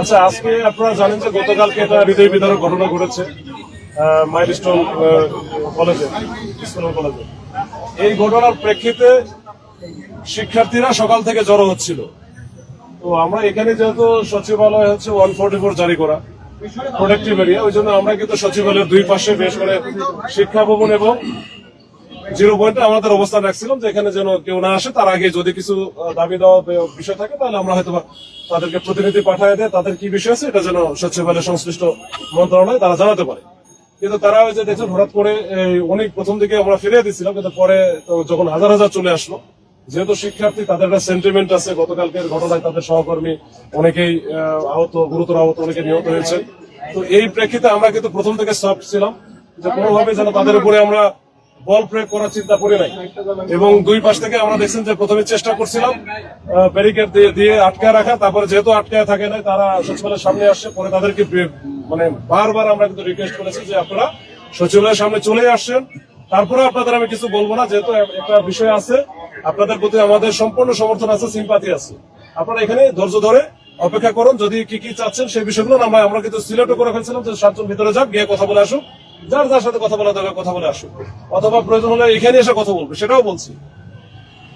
আচ্ছা আজকে আপনারা জানেন যে গতকালকে এটা হৃদয় বিদারক ঘটনা ঘটেছে মাইলস্টোন কলেজে কলেজে। এই ঘটনার প্রেক্ষিতে শিক্ষার্থীরা সকাল থেকে জড়ো হচ্ছিল। তো আমরা এখানে যেহেতু সচিবালয় হচ্ছে ওয়ান ফোর্টি ফোর জারি করা, প্রোটেক্টিভ এরিয়া, ওই জন্য আমরা কিন্তু সচিবালয়ের দুই পাশে বেশ করে শিক্ষা ভবন এবং জিরো পয়েন্টে আমাদের অবস্থান রাখছিলাম যে এখানে যেন কেউ না আসে, তার আগে যদি কিছু দাবি দেওয়া বিষয় থাকে, তাহলে আমরা হয়তো তাদেরকে প্রতিনিধি পাঠায় দেয়, তাদের কি বিষয় আছে, এটা যেন সচিবালয় সংশ্লিষ্ট মন্ত্রণালয় তারা জানাতে পারে। কিন্তু তারা ওই যে দেখছেন, হঠাৎ করে অনেক প্রথম দিকে আমরা ফিরিয়ে দিচ্ছিলাম কিন্তু পরে তো যখন হাজার হাজার চলে আসলো, যেহেতু শিক্ষার্থী, তাদের একটা সেন্টিমেন্ট আছে, গতকালকের ঘটনায় তাদের সহকর্মী অনেকেই আহত, গুরুতর আহত অনেকে নিহত হয়েছে তো এই প্রেক্ষিতে আমরা কিন্তু প্রথম থেকে সফট ছিলাম, যে কোনোভাবে যেন তাদের উপরে আমরা বল প্রয়োগ করার চিন্তা করি নাই। এবং দুই পাশ থেকে আমরা দেখছেন যে প্রথমে চেষ্টা করছিলাম ব্যারিকেড দিয়ে দিয়ে আটকায় রাখা, তারপরে যেহেতু আটকায় থাকে নাই, তারা সচিবালয়ের সামনে আসছে, পরে তাদেরকে মানে বারবার আমরা কিন্তু রিকোয়েস্ট করেছি যে আপনারা সচিবালয়ের সামনে চলে আসছেন তারপরে আপনাদের আমি কিছু বলব না, যেহেতু একটা বিষয় আছে, আপনাদের প্রতি আমাদের সম্পূর্ণ সমর্থন আছে সিম্পাতি আছে। আপনারা এখানে ধৈর্য ধরে অপেক্ষা করুন, যদি কি কি চাচ্ছেন সেই বিষয়গুলো আমরা আমরা কিন্তু সিলেক্ট করে ফেলছিলাম যে সাতজন ভিতরে যাক, গিয়ে কথা বলে আসুক। যার যার সাথে কথা বলা দরকার কথা বলে আসুক। অথবা প্রয়োজন হলে এখানে এসে কথা বলবে, সেটাও বলছি।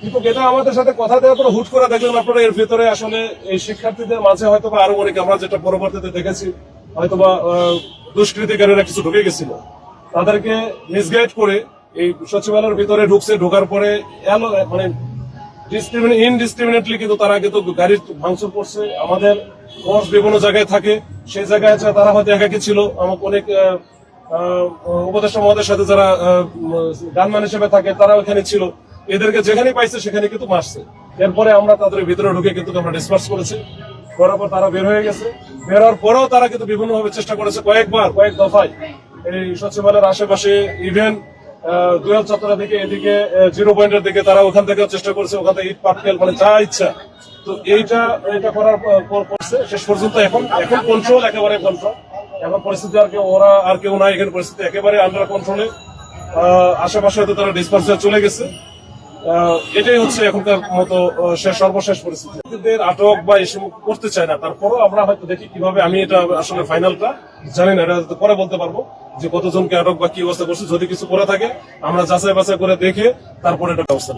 কিন্তু এটা আমাদের সাথে কথা দেওয়ার পর হুট করে দেখলেন আপনারা এর ভিতরে আসলে এই শিক্ষার্থীদের মাঝে হয়তো বা আরও অনেক, আমরা যেটা পরবর্তীতে দেখেছি হয়তো বা দুষ্কৃতিকারীরা কিছু ঢুকে গেছিল। তাদেরকে মিসগাইড করে এই সচিবালয়ের ভিতরে ঢুকছে, ঢোকার পরে মানে ইনডিসক্রিমিনেটলি কিন্তু তারা কিন্তু গাড়ির ভাঙচুর করছে। আমাদের বিভিন্ন জায়গায় থাকে, সেই জায়গায় তারা হয়তো একাকি ছিল। আমাকে অনেক উপদেষ্টা মহোদয়ের সাথে যারা গানমান হিসেবে থাকে তারা ওখানে ছিল এদেরকে যেখানে পাইছে সেখানে কিন্তু মারছে এরপরে আমরা তাদের ভিতরে ঢুকে কিন্তু আমরা ডিসপার্স করেছি করার পর তারা বের হয়ে গেছে বের হওয়ার পরেও তারা কিন্তু বিভিন্ন ভাবে চেষ্টা করেছে কয়েকবার কয়েক দফায় এই সচিবালয়ের আশেপাশে ইভেন দুয়াল চত্বরের দিকে এদিকে জিরো পয়েন্টের দিকে তারা ওখান থেকে চেষ্টা করছে ওখান থেকে ইট পাটকেল মানে যা ইচ্ছা তো এইটা এটা করার পর করছে শেষ পর্যন্ত এখন এখন কন্ট্রোল একেবারে কন্ট্রোল এখন পরিস্থিতি আর কেউ ওরা আর কেউ নাই এখানে পরিস্থিতি একেবারে আন্ডার কন্ট্রোলে আশেপাশে হয়তো তারা ডিসপার্স চলে গেছে। এটাই হচ্ছে এখনকার মতো শেষ সর্বশেষ পরিস্থিতি। আটক বা এসব করতে চায় না, তারপরও আমরা হয়তো দেখি কীভাবে আমি এটা আসলে ফাইনালটা জানি না, এটা পরে বলতে পারব যে কতজনকে আটক বা কি অবস্থা করছে। যদি কিছু করে থাকে, আমরা যাচাই বাছাই করে দেখে তারপরে এটা ব্যবস্থা